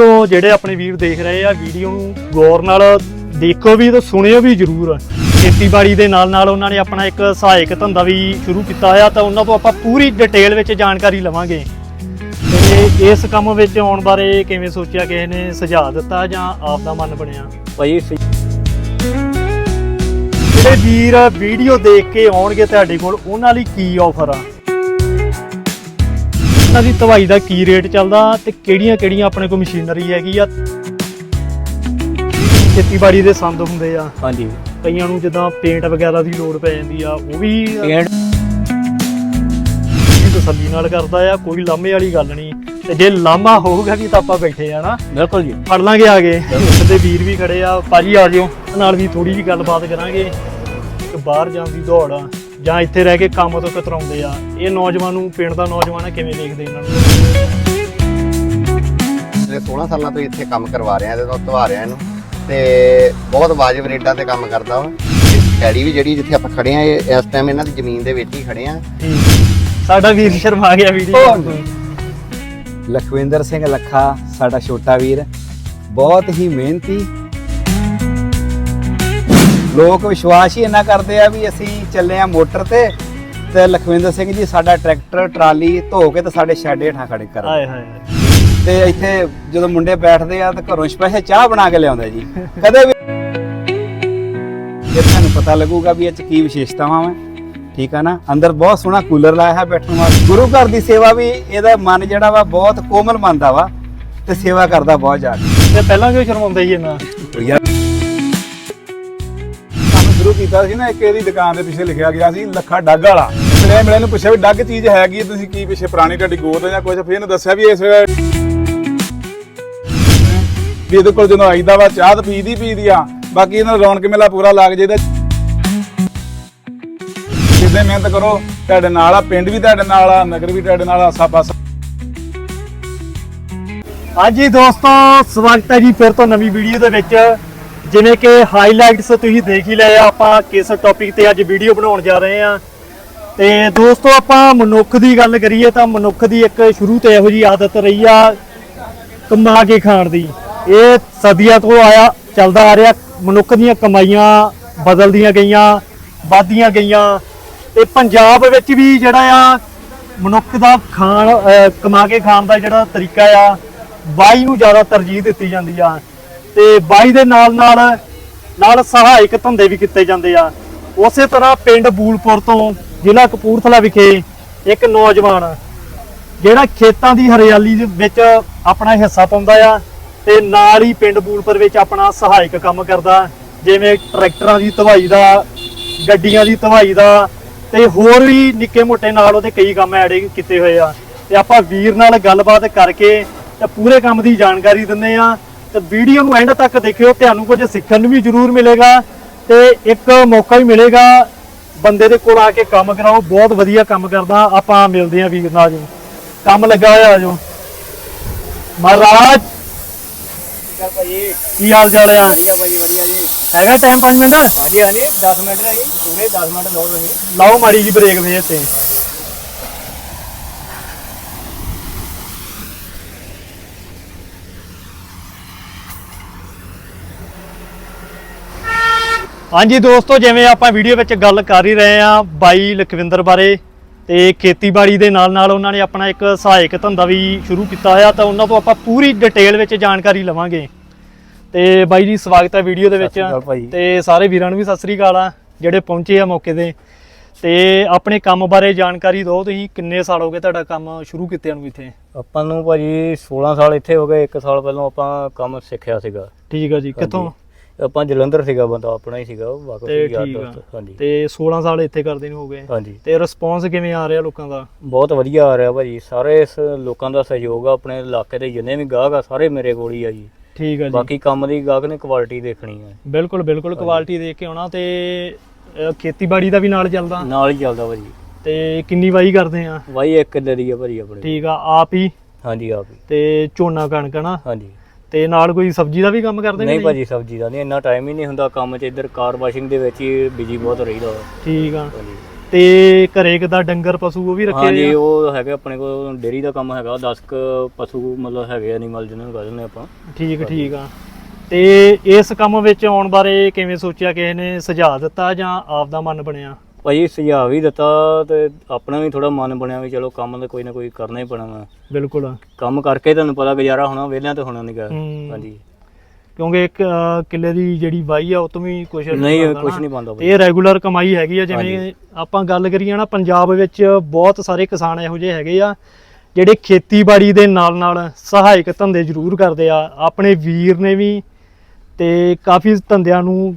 ਉਹ ਜਿਹੜੇ ਆਪਣੇ ਵੀਰ ਦੇਖ ਰਹੇ ਆ ਵੀਡੀਓ ਨੂੰ ਗੌਰ ਨਾਲ ਦੇਖੋ ਵੀ ਤੇ ਸੁਣਿਓ ਵੀ ਜ਼ਰੂਰ। ਖੇਤੀਬਾੜੀ ਦੇ ਨਾਲ ਨਾਲ ਉਹਨਾਂ ਨੇ ਆਪਣਾ ਇੱਕ ਸਹਾਇਕ ਧੰਦਾ ਵੀ ਸ਼ੁਰੂ ਕੀਤਾ ਹੋਇਆ ਤਾਂ ਉਹਨਾਂ ਤੋਂ ਆਪਾਂ ਪੂਰੀ ਡਿਟੇਲ ਵਿੱਚ ਜਾਣਕਾਰੀ ਲਵਾਂਗੇ। ਤੇ ਇਸ ਕੰਮ ਵਿੱਚ ਆਉਣ ਬਾਰੇ ਕਿਵੇਂ ਸੋਚਿਆ ਕਿਸੇ ਨੇ ਸੁਝਾਅ ਦਿੱਤਾ ਜਾਂ ਆਪ ਦਾ ਮਨ ਬਣਿਆ? ਭਾਈ ਜਿਹੜੇ ਵੀਰ ਵੀਡੀਓ ਦੇਖ ਕੇ ਆਉਣਗੇ ਤੁਹਾਡੇ ਕੋਲ ਉਹਨਾਂ ਲਈ ਕੀ ਆਫਰ ਆ? ਉਹਨਾਂ ਦੀ ਦਵਾਈ ਦਾ ਕੀ ਰੇਟ ਚੱਲਦਾ ਤੇ ਕਿਹੜੀਆਂ ਕਿਹੜੀਆਂ ਆਪਣੇ ਕੋਲ ਮਸ਼ੀਨਰੀ ਹੈਗੀ ਆ? ਖੇਤੀਬਾੜੀ ਦੇ ਸੰਦ ਹੁੰਦੇ ਆ। ਹਾਂਜੀ। ਕਈਆਂ ਨੂੰ ਜਿੱਦਾਂ ਪੇਂਟ ਵਗੈਰਾ ਦੀ ਲੋੜ ਪੈ ਜਾਂਦੀ ਆ ਉਹ ਵੀ ਪੇਂਟ। ਤਸੱਲੀ ਨਾਲ ਕਰਦਾ ਆ ਕੋਈ ਲਾਮੇ ਵਾਲੀ ਗੱਲ ਨਹੀਂ। ਤੇ ਜੇ ਲਾਮਾ ਹੋਊਗਾ ਵੀ ਤਾਂ ਆਪਾਂ ਬੈਠੇ ਆ ਨਾ। ਬਿਲਕੁਲ ਜੀ। ਫੜ ਲਾਂਗੇ ਆ ਗਏ ਤੇ ਵੀਰ ਵੀ ਖੜੇ ਆ ਭਾਜੀ ਆ ਜਿਓ। ਨਾਲ ਵੀ ਥੋੜੀ ਜੀ ਗੱਲਬਾਤ ਕਰਾਂਗੇ। ਕਿ ਬਾਹਰ ਜਾਣ ਦੀ ਦੌੜ ਆ। ਜਾਂ ਇੱਥੇ ਰਹਿ ਕੇ ਕੰਮ ਤੋਂ ਕਤਰਾਉਂਦੇ ਆ ਇਹ ਨੌਜਵਾਨ ਨੂੰ ਪਿੰਡ ਦਾ ਨੌਜਵਾਨ ਆ ਕਿਵੇਂ ਦੇਖਦੇ ਇਹਨਾਂ ਨੂੰ? ਪਿਛਲੇ 16 ਸਾਲਾਂ ਤੋਂ ਇੱਥੇ ਕੰਮ ਕਰਵਾ ਰਿਹਾ ਤੇ ਤੋਂ ਧਵਾ ਰਿਹਾ ਇਹਨੂੰ ਤੇ ਬਹੁਤ ਵਾਜਬ ਰੇਟਾਂ ਤੇ ਕੰਮ ਕਰਦਾ ਵਾ ਡੈਡੀ ਵੀ ਜਿਹੜੀ ਜਿੱਥੇ ਆਪਾਂ ਖੜੇ ਆ ਇਹ ਇਸ ਟਾਈਮ ਇਹਨਾਂ ਦੀ ਜ਼ਮੀਨ ਦੇ ਵਿੱਚ ਹੀ ਖੜੇ ਆ। ਸਾਡਾ ਵੀਰ ਸ਼ਰਮਾ ਗਿਆ ਵੀਡੀਓ ਲਖਵਿੰਦਰ ਸਿੰਘ ਲੱਖਾ ਸਾਡਾ ਛੋਟਾ ਵੀਰ ਬਹੁਤ ਹੀ ਮਿਹਨਤੀ ਲੋਕ ਵਿਸ਼ਵਾਸ ਹੀ ਇੰਨਾ ਕਰਦੇ ਆ ਵੀ ਅਸੀਂ ਚੱਲੇ ਆ ਮੋਟਰ ਤੇ ਤੇ ਲਖਵਿੰਦਰ ਸਿੰਘ ਜੀ ਸਾਡਾ ਟਰੈਕਟਰ ਟਰਾਲੀ ਧੋ ਕੇ ਤੇ ਸਾਡੇ ਸ਼ੈੱਡ ਹੇਠਾਂ ਖੜੇ ਕਰ ਹਾਏ ਹਾਏ ਤੇ ਇੱਥੇ ਜਦੋਂ ਮੁੰਡੇ ਬੈਠਦੇ ਆ ਤਾਂ ਘਰੋਂ ਸਪੈਸ਼ਲ ਚਾਹ ਬਣਾ ਕੇ ਲਿਆਉਂਦੇ ਜੀ। ਕਦੇ ਵੀ ਜੇ ਤੁਹਾਨੂੰ ਪਤਾ ਲੱਗੂਗਾ ਵੀ ਇਹ ਚ ਕੀ ਵਿਸ਼ੇਸ਼ਤਾਵਾਂ ਵਾ। ਠੀਕ ਆ ਨਾ? ਅੰਦਰ ਬਹੁਤ ਸੋਹਣਾ ਕੂਲਰ ਲਾਇਆ ਹੈ ਬੈਠਣ ਵਾਸਤੇ। ਗੁਰੂ ਘਰ ਦੀ ਸੇਵਾ ਵੀ ਇਹਦਾ ਮਨ ਜਿਹੜਾ ਵਾ ਬਹੁਤ ਕੋਮਲ ਮੰਨਦਾ ਵਾ ਤੇ ਸੇਵਾ ਕਰਦਾ ਬਹੁਤ ਜ਼ਿਆਦਾ। ਤੇ ਪਹਿਲਾਂ ਕਿਉਂ ਸ਼ਰਮਾਉਂਦਾ ਸੀ ਇਹਨਾਂ ਯਾਰ ਸ਼ੁਰੂ ਕੀਤਾ ਸੀ ਨਾ, ਇੱਕ ਇਹਦੀ ਦੁਕਾਨ ਦੇ ਪਿੱਛੇ ਲਿਖਿਆ ਗਿਆ ਸੀ, ਲੱਖਾ ਡੱਗ ਵਾਲਾ। ਮਿਲੇ ਮਿਲੇ ਨੂੰ ਪੁੱਛਿਆ ਵੀ ਡੱਗ ਚੀਜ਼ ਹੈਗੀ ਤੁਸੀਂ ਕੀ ਪਿੱਛੇ ਪੁਰਾਣੀ ਤੁਹਾਡੀ ਗੋਤ ਜਾਂ ਕੁਝ ਫਿਰ ਇਹਨੂੰ ਦੱਸਿਆ ਵੀ ਇਸ ਵੀ ਇਹਦੇ ਕੋਲ ਜਦੋਂ ਆਈਦਾ ਵਾ, ਚਾਹ ਤਾਂ ਪੀਦੀ ਪੀਦੀ ਆ। ਬਾਕੀ ਇਹਨਾਂ ਰੌਣਕ ਮੇਲਾ ਪੂਰਾ ਲੱਗ ਜਾਈਦਾ ਜਿੱਦਾਂ ਮਿਹਨਤ ਕਰੋ, ਤੁਹਾਡੇ ਨਾਲ ਆ, ਪਿੰਡ ਵੀ ਤੁਹਾਡੇ ਨਾਲ ਆ, ਨਗਰ ਵੀ ਤੁਹਾਡੇ ਨਾਲ ਆ, ਸਭ। ਹਾਂਜੀ ਦੋਸਤੋ, ਸਵਾਗਤ ਹੈ ਜੀ ਫਿਰ ਤੋਂ ਨਵੀਂ ਵੀਡੀਓ ਦੇ ਵਿੱਚ। ਜਿਵੇਂ ਕਿ ਹਾਈਲਾਈਟਸ ਤੁਸੀਂ ਦੇਖ ਹੀ ਲਏ ਆ, ਆਪਾਂ ਕਿਸ ਟੌਪਿਕ ਤੇ ਅੱਜ ਵੀਡੀਓ ਬਣਾਉਣ ਜਾ ਰਹੇ ਆ। ਤੇ ਦੋਸਤੋ, ਆਪਾਂ ਮਨੁੱਖ ਦੀ ਗੱਲ ਕਰੀਏ ਤਾਂ ਮਨੁੱਖ ਦੀ ਇੱਕ ਸ਼ੁਰੂ ਤੋਂ ਇਹੋ ਜੀ ਆਦਤ ਰਹੀ ਆ ਕਮਾ ਕੇ ਖਾਣ ਦੀ। ਇਹ ਸਦੀਆਂ ਤੋਂ ਆਇਆ, ਚੱਲਦਾ ਆ ਰਿਹਾ। ਮਨੁੱਖ ਦੀਆਂ ਕਮਾਈਆਂ ਬਦਲਦੀਆਂ ਗਈਆਂ, ਵੱਧਦੀਆਂ ਗਈਆਂ। ਤੇ ਪੰਜਾਬ ਵਿੱਚ ਵੀ ਜਿਹੜਾ ਆ, ਮਨੁੱਖ ਦਾ ਖਾਣ ਕਮਾ ਕੇ ਖਾਣ ਦਾ ਜਿਹੜਾ ਤਰੀਕਾ ਆ ਬਾਈ ਨੂੰ ਜ਼ਿਆਦਾ ਤਰਜੀਹ ਦਿੱਤੀ ਜਾਂਦੀ ਆ। ਤੇ ਬਾਈ ਦੇ ਨਾਲ ਨਾਲ ਨਾਲ ਸਹਾਇਕ ਧੰਦੇ ਵੀ ਕੀਤੇ ਜਾਂਦੇ ਆ। ਉਸੇ ਤਰ੍ਹਾਂ ਪਿੰਡ ਬੂਲਪੁਰ ਤੋਂ ਜ਼ਿਲ੍ਹਾ ਕਪੂਰਥਲਾ ਵਿਖੇ ਇੱਕ ਨੌਜਵਾਨ ਜਿਹੜਾ ਖੇਤਾਂ ਦੀ ਹਰਿਆਲੀ ਦੇ ਵਿੱਚ ਆਪਣਾ ਹਿੱਸਾ ਪਾਉਂਦਾ ਆ ਤੇ ਨਾਲ ਹੀ ਪਿੰਡ ਬੂਲਪੁਰ ਵਿੱਚ ਆਪਣਾ ਸਹਾਇਕ ਕੰਮ ਕਰਦਾ, ਜਿਵੇਂ ਟਰੈਕਟਰਾਂ ਦੀ ਧਵਾਈ ਦਾ, ਗੱਡੀਆਂ ਦੀ ਧਵਾਈ ਦਾ ਤੇ ਹੋਰ ਵੀ ਨਿੱਕੇ ਮੋਟੇ ਨਾਲ ਉਹਦੇ ਕਈ ਕੰਮ ਐਡ ਕੀਤੇ ਹੋਏ ਆ। ਤੇ ਆਪਾਂ ਵੀਰ ਨਾਲ ਗੱਲਬਾਤ ਕਰਕੇ ਤੇ ਪੂਰੇ ਕੰਮ ਦੀ ਜਾਣਕਾਰੀ ਦਿੰਦੇ ਆ। ਤੇ ਵੀਡੀਓ ਨੂੰ ਐਂਡ ਤੱਕ ਦੇਖਿਓ ਤੁਹਾਨੂੰ ਕੁਝ ਸਿੱਖਣ ਨੂੰ ਵੀ ਜ਼ਰੂਰ ਮਿਲੇਗਾ ਤੇ ਇੱਕ ਮੌਕਾ ਵੀ ਮਿਲੇਗਾ ਬੰਦੇ ਦੇ ਕੋਲ ਆ ਕੇ ਕੰਮ ਕਰਾਓ ਬਹੁਤ ਵਧੀਆ ਕੰਮ ਕਰਦਾ ਆਪਾਂ ਮਿਲਦੇ ਆ ਵੀਰ ਨਾਲ ਜੀ। ਕੰਮ ਲੱਗਾ ਹੋਇਆ ਆ ਜੋ। ਮਹਾਰਾਜ! ਕੀ ਹਾਲ ਚਾਲ ਆ? ਵਧੀਆ ਭਾਈ ਵਧੀਆ ਜੀ। ਹੈਗਾ ਟਾਈਮ 5 ਮਿੰਟ? ਹਾਂਜੀ ਹਾਂਜੀ 10 ਮਿੰਟ ਦਾ ਜੀ ਪੂਰੇ 10 ਮਿੰਟ ਲਓ ਤੁਸੀਂ ਲਾਓ ਮਾੜੀ ਜੀ ਬ੍ਰੇਕ ਫੇਰ ਤੇ ਹਾਂਜੀ ਦੋਸਤੋ ਜਿਵੇਂ ਆਪਾਂ ਵੀਡੀਓ ਵਿੱਚ ਗੱਲ ਕਰ ਹੀ ਰਹੇ ਆ ਬਾਈ ਲਖਵਿੰਦਰ ਬਾਰੇ ਤੇ ਖੇਤੀਬਾੜੀ ਦੇ ਨਾਲ ਨਾਲ ਉਹਨਾਂ ਨੇ ਆਪਣਾ ਇੱਕ ਸਹਾਇਕ ਧੰਦਾ ਵੀ ਸ਼ੁਰੂ ਕੀਤਾ ਹੋਇਆ ਤਾਂ ਉਹਨਾਂ ਤੋਂ ਆਪਾਂ ਪੂਰੀ ਡਿਟੇਲ ਵਿੱਚ ਜਾਣਕਾਰੀ ਲਵਾਂਗੇ। ਤੇ ਬਾਈ ਜੀ ਸਵਾਗਤ ਹੈ ਵੀਡੀਓ ਦੇ ਵਿੱਚ। ਤੇ ਸਾਰੇ ਵੀਰਾਂ ਨੂੰ ਵੀ ਸਤਿ ਸ੍ਰੀ ਅਕਾਲ ਆ ਜਿਹੜੇ ਪਹੁੰਚੇ ਆ ਮੌਕੇ ਤੇ। ਤੇ ਆਪਣੇ ਕੰਮ ਬਾਰੇ ਜਾਣਕਾਰੀ ਦਿਓ ਤੁਸੀਂ ਕਿੰਨੇ ਸਾਲ ਹੋ ਗਏ ਤੁਹਾਡਾ ਕੰਮ ਸ਼ੁਰੂ ਕੀਤਿਆਂ ਨੂੰ ਇੱਥੇ? ਆਪਾਂ ਨੂੰ ਭਾਜੀ 16 ਸਾਲ ਇੱਥੇ ਹੋ ਗਏ 1 ਸਾਲ ਪਹਿਲਾਂ ਆਪਾਂ ਕੰਮ ਸਿੱਖਿਆ ਸੀਗਾ। ਠੀਕ ਆ ਜੀ ਕਿੱਥੋਂ? ਆਪਾਂ ਜਲੰਧਰ ਸੀਗਾ ਬੰਦਾ ਆਪਣਾ ਹੀ ਸੀਗਾ ਉਹ ਵਾਕਫ ਤੇ ਯਾਰ ਠੀਕ ਆ। ਦੋਸਤ ਹਾਂਜੀ। ਤੇ 16 ਸਾਲ ਇੱਥੇ ਕਰਦੇ ਨੂੰ ਹੋ ਗਏ। ਹਾਂਜੀ। ਤੇ ਰਿਸਪੌਂਸ ਕਿਵੇਂ ਆ ਰਿਹਾ ਲੋਕਾਂ ਦਾ? ਬਹੁਤ ਵਧੀਆ ਆ ਰਿਹਾ ਭਾਜੀ ਸਾਰੇ ਇਸ ਲੋਕਾਂ ਦਾ ਸਹਿਯੋਗ ਆ ਆਪਣੇ ਇਲਾਕੇ ਦੇ ਜਿੰਨੇ ਵੀ ਗਾਹਕ ਆ ਸਾਰੇ ਮੇਰੇ ਕੋਲ ਹੀ ਆ ਜੀ। ਠੀਕ ਆ ਜੀ। ਬਾਕੀ ਕੰਮ ਦੀ ਗਾਹਕ ਨੇ ਕੁਆਲਿਟੀ ਦੇਖਣੀ ਆ। ਬਿਲਕੁਲ ਬਿਲਕੁਲ ਕੁਆਲਿਟੀ ਦੇਖ ਕੇ ਆਉਣਾ ਤੇ ਅਹ, ਖੇਤੀਬਾੜੀ ਦਾ ਵੀ ਨਾਲ ਚੱਲਦਾ। ਨਾਲ ਹੀ ਚੱਲਦਾ ਭਾਜੀ। ਤੇ ਕਿੰਨੀ ਵਾਈ ਕਰਦੇ ਆ? ਵਾਈ ਇੱਕ ਕਿੱਲੇ ਦੀ ਆ ਭਾਜੀ ਆਪਣੇ। ਠੀਕ ਆ ਆਪ ਹੀ? ਹਾਂਜੀ ਆਪ ਹੀ। ਤੇ ਝੋਨਾ ਕਣਕ ਨਾ ਹਾਂਜੀ। ਤੇ ਨਾਲ ਕੋਈ ਸਬਜ਼ੀ ਦਾ ਵੀ ਕੰਮ ਕਰਦੇ ਨਹੀਂ ਭਾਜੀ ਸਬਜ਼ੀ ਦਾ ਨਹੀਂ ਇੰਨਾ ਟਾਈਮ ਹੀ ਨਹੀਂ ਹੁੰਦਾ ਕੰਮ 'ਚ। ਇੱਧਰ ਕਾਰ ਵਾਸ਼ਿੰਗ ਦੇ ਵਿੱਚ ਹੀ ਬਿਜ਼ੀ ਬਹੁਤ ਰਹੀਦਾ। ਠੀਕ ਆ। ਤੇ ਘਰੇ ਕਿਦਾਂ ਡੰਗਰ ਪਸ਼ੂ ਉਹ ਵੀ ਰੱਖੇ ਹਾਂਜੀ ਆ? ਉਹ ਹੈਗਾ ਆਪਣੇ ਕੋਲ ਡੇਰੀ ਦਾ ਕੰਮ ਹੈਗਾ 10 ਕ ਪਸ਼ੂ ਮਤਲਬ ਹੈਗੇ ਐਨੀਮਲ ਜਿਹਨਾਂ ਨੂੰ ਕਹਿੰਦੇ ਆਪਾਂ। ਠੀਕ ਠੀਕ ਆ। ਤੇ ਇਸ ਕੰਮ ਵਿੱਚ ਆਉਣ ਬਾਰੇ ਕਿਵੇਂ ਸੋਚਿਆ ਕਿਸੇ ਨੇ ਸੁਝਾਅ ਦਿੱਤਾ ਜਾਂ ਆਪ ਦਾ ਮਨ ਬਣਿਆ? ਭਾਜੀ ਸੁਝਾਅ ਵੀ ਦਿੱਤਾ ਤੇ ਆਪਣਾ ਵੀ ਥੋੜਾ ਮਨ ਬਣਿਆ ਵੀ ਚਲੋ ਕੰਮ ਤਾਂ ਕੋਈ ਨਾ ਕੋਈ ਕਰਨਾ ਹੀ ਪੈਣਾ ਵਾ। ਬਿਲਕੁਲ। ਕੰਮ ਕਰਕੇ ਤੁਹਾਨੂੰ ਪਤਾ ਗੁਜ਼ਾਰਾ ਹੋਣਾ ਵਿਹਲਿਆਂ ਤੇ ਹੋਣਾ ਨਹੀਂਗਾ ਹੂੰ। ਹਾਂਜੀ। ਕਿਉਂਕਿ ਇੱਕ ਅਹ, ਕਿੱਲੇ ਦੀ ਜਿਹੜੀ ਵਾਈ ਆ ਉਹ ਤੋਂ ਵੀ ਕੁਝ ਨਹੀਂ ਕੁਝ ਨਹੀਂ ਬੰਦਾ ਇਹ ਰੈਗੂਲਰ ਕਮਾਈ ਹੈਗੀ ਆ ਜਿਵੇਂ। ਆਪਾਂ ਗੱਲ ਕਰੀਏ ਨਾ ਪੰਜਾਬ ਵਿੱਚ ਬਹੁਤ ਸਾਰੇ ਕਿਸਾਨ ਇਹੋ ਜਿਹੇ ਹੈਗੇ ਆ ਜਿਹੜੇ ਖੇਤੀਬਾੜੀ ਦੇ ਨਾਲ ਨਾਲ ਸਹਾਇਕ ਧੰਦੇ ਜ਼ਰੂਰ ਕਰਦੇ ਆ। ਆਪਣੇ ਵੀਰ ਨੇ ਵੀ ਤੇ ਕਾਫੀ ਧੰਦਿਆਂ ਨੂੰ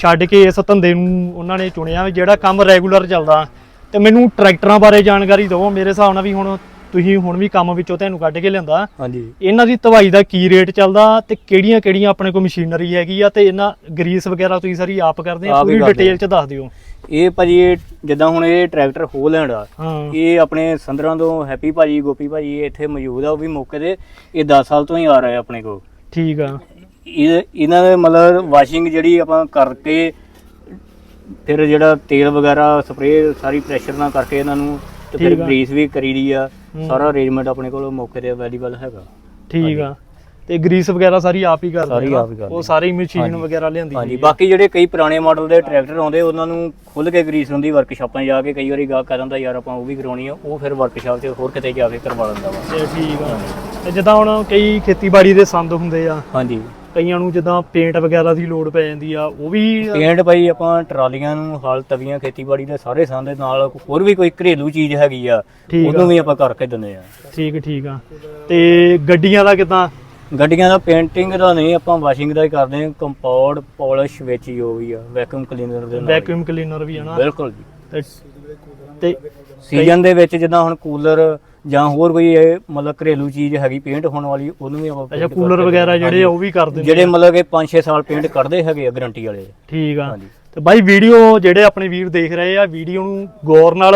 ਛੱਡ ਕੇ ਇਸ ਧੰਦੇ ਨੂੰ ਉਹਨਾਂ ਨੇ ਚੁਣਿਆ ਵੀ ਜਿਹੜਾ ਕੰਮ ਰੈਗੂਲਰ ਚੱਲਦਾ ਤੇ ਮੈਨੂੰ ਟਰੈਕਟਰਾਂ ਬਾਰੇ ਜਾਣਕਾਰੀ ਦਿਓ। ਮੇਰੇ ਹਿਸਾਬ ਨਾਲ ਵੀ ਹੁਣ ਤੁਸੀਂ ਹੁਣ ਵੀ ਕੰਮ ਵਿੱਚੋਂ ਤੁਹਾਨੂੰ ਕੱਢ ਕੇ ਲਿਆਂਦਾ। ਹਾਂਜੀ। ਇਹਨਾਂ ਦੀ ਧਵਾਈ ਦਾ ਕੀ ਰੇਟ ਚੱਲਦਾ ਤੇ ਕਿਹੜੀਆਂ ਕਿਹੜੀਆਂ ਆਪਣੇ ਕੋਲ ਮਸ਼ੀਨਰੀ ਹੈਗੀ ਆ ਤੇ ਇਹਨਾਂ ਗਰੀਸ ਵਗੈਰਾ ਤੁਸੀਂ ਸਾਰੀ ਆਪ ਕਰਦੇ ਆ? ਆਪ ਹੀ ਪੂਰੀ ਕਰਦੇ ਡਿਟੇਲ ਚ ਦੱਸ ਦਿਓ। ਇਹ ਭਾਜੀ ਇਹ ਜਿੱਦਾਂ ਹੁਣ ਇਹ ਟਰੈਕਟਰ ਹੋਲੈਂਡ ਆ ਹਾਂ। ਇਹ ਆਪਣੇ ਸੰਦਰਾਂ ਤੋਂ ਹੈਪੀ ਭਾਜੀ ਗੋਪੀ ਭਾਜੀ ਇੱਥੇ ਮੌਜੂਦ ਆ ਉਹ ਵੀ ਮੌਕੇ ਤੇ ਇਹ 10 ਸਾਲ ਤੋਂ ਹੀ ਆ ਰਹੇ ਆ ਆਪਣੇ ਕੋਲ। ਠੀਕ ਆ। ਇਹ ਇਹਨਾਂ ਦੇ ਮਤਲਬ ਵਾਸ਼ਿੰਗ ਜਿਹੜੀ ਆਪਾਂ ਕਰਕੇ ਫਿਰ ਜਿਹੜਾ ਤੇਲ ਵਗੈਰਾ ਸਪਰੇਅ ਸਾਰੀ ਪ੍ਰੈਸ਼ਰ ਨਾਲ ਕਰਕੇ ਇਹਨਾਂ ਨੂੰ ਤੇ ਫਿਰ ਠੀਕ ਆ। ਗਰੀਸ ਵੀ ਕਰੀਦੀ ਆ। ਹੂੰ। ਸਾਰਾ ਅਰੇਂਜਮੈਂਟ ਆਪਣੇ ਕੋਲ ਮੌਕੇ ਤੇ ਅਵੇਲੇਬਲ ਹੈਗਾ। ਠੀਕ ਆ। ਤੇ ਗਰੀਸ ਵਗੈਰਾ ਸਾਰੀ ਆਪ ਹੀ ਕਰਦੇ ਸਾਰੀ ਆ? ਆਪ ਹੀ ਕਰਦੇ। ਉਹ ਸਾਰੀ ਮਸ਼ੀਨ ਹਾਂਜੀ। ਵਗੈਰਾ ਲਿਆਂਦੀ ਹਾਂਜੀ। ਆ। ਬਾਕੀ ਜਿਹੜੇ ਕਈ ਪੁਰਾਣੇ ਮਾਡਲ ਦੇ ਟਰੈਕਟਰ ਆਉਂਦੇ ਉਹਨਾਂ ਨੂੰ ਖੁੱਲ ਕੇ ਗਰੀਸ ਹੁੰਦੀ ਵਰਕਸ਼ਾਪਾਂ 'ਚ ਜਾ ਕੇ ਕਈ ਵਾਰੀ ਗਾਹਕ ਕਹਿ ਦਿੰਦਾ ਯਾਰ ਆਪਾਂ ਉਹ ਵੀ ਕਰਾਉਣੀ ਆ ਉਹ ਫਿਰ ਵਰਕਸ਼ਾਪ 'ਚ ਹੋਰ ਕਿਤੇ ਜਾ ਕੇ ਕਰਵਾ ਲੈਂਦਾ ਵਾ। ਤੇ ਠੀਕ ਆ। ਤੇ ਜਿੱਦਾਂ ਹੁਣ ਕਈ ਖੇਤੀਬਾੜੀ ਦੇ ਸੰਦ ਹੁੰਦੇ ਆ। ਹਾਂਜੀ। ਕਈਆਂ ਨੂੰ ਜਿੱਦਾਂ ਪੇਂਟ ਵਗੈਰਾ ਦੀ ਲੋੜ ਪੈ ਜਾਂਦੀ ਆ ਉਹ ਵੀ ਪੇਂਟ ਭਾਈ ਆਪਾਂ ਟਰਾਲੀਆਂ ਨੂੰ ਹਾਲ ਤਵੀਆਂ ਖੇਤੀਬਾੜੀ ਦੇ ਸਾਰੇ ਸੰਦ ਦੇ ਨਾਲ ਹੋਰ ਵੀ ਕੋਈ ਘਰੇਲੂ ਚੀਜ਼ ਹੈਗੀ ਆ ਆ। ਉਹਨੂੰ ਵੀ ਆਪਾਂ ਕਰਕੇ ਦਿੰਦੇ ਆ। ਠੀਕ ਠੀਕ ਆ। ਤੇ ਗੱਡੀਆਂ ਦਾ ਕਿਦਾਂ? ਗੱਡੀਆਂ ਦਾ ਪੇਂਟਿੰਗ ਦਾ ਨਹੀਂ ਆਪਾਂ ਵਾਸ਼ਿੰਗ ਦਾ ਹੀ ਕਰਦੇ ਹਾਂ ਕੰਪਾਊਂਡ ਪਾਲਿਸ਼ ਵਿੱਚ ਜੋ ਵੀ ਆ ਵੈਕਿਊਮ ਕਲੀਨਰ ਦੇ ਨਾਲ ਵੈਕਿਊਮ ਕਲੀਨਰ ਵੀ ਆ ਨਾ? ਬਿਲਕੁਲ ਜੀ। ਤੇ ਸੀਜ਼ਨ ਦੇ ਵਿੱਚ ਜਿੱਦਾਂ ਹੁਣ ਕੂਲਰ ਜਾਂ ਹੋਰ ਕੋਈ ਇਹ ਮਤਲਬ ਘਰੇਲੂ ਚੀਜ਼ ਹੈਗੀ ਪੇਂਟ ਹੋਣ ਵਾਲੀ ਉਹਨੂੰ ਵੀ ਆਪਾਂ ਅੱਛਾ paint ਕੂਲਰ ਕਰਕੇ ਵਗੈਰਾ। ਜਿਹੜੇ ਆ ਉਹ ਵੀ ਕਰ ਦਿੰਦੇ ਜਿਹੜੇ। ਮਤਲਬ ਕਿ 5-6 ਸਾਲ ਪੇਂਟ ਕੱਢਦੇ ਹੈਗੇ ਆ ਗਾਰੰਟੀ ਵਾਲੇ। ਠੀਕ ਆ। ਹਾਂਜੀ। ਤੇ ਬਾਈ ਵੀਡੀਓ ਜਿਹੜੇ ਆਪਣੇ ਵੀਰ ਦੇਖ ਰਹੇ ਆ ਵੀਡੀਓ ਨੂੰ ਗੌਰ ਨਾਲ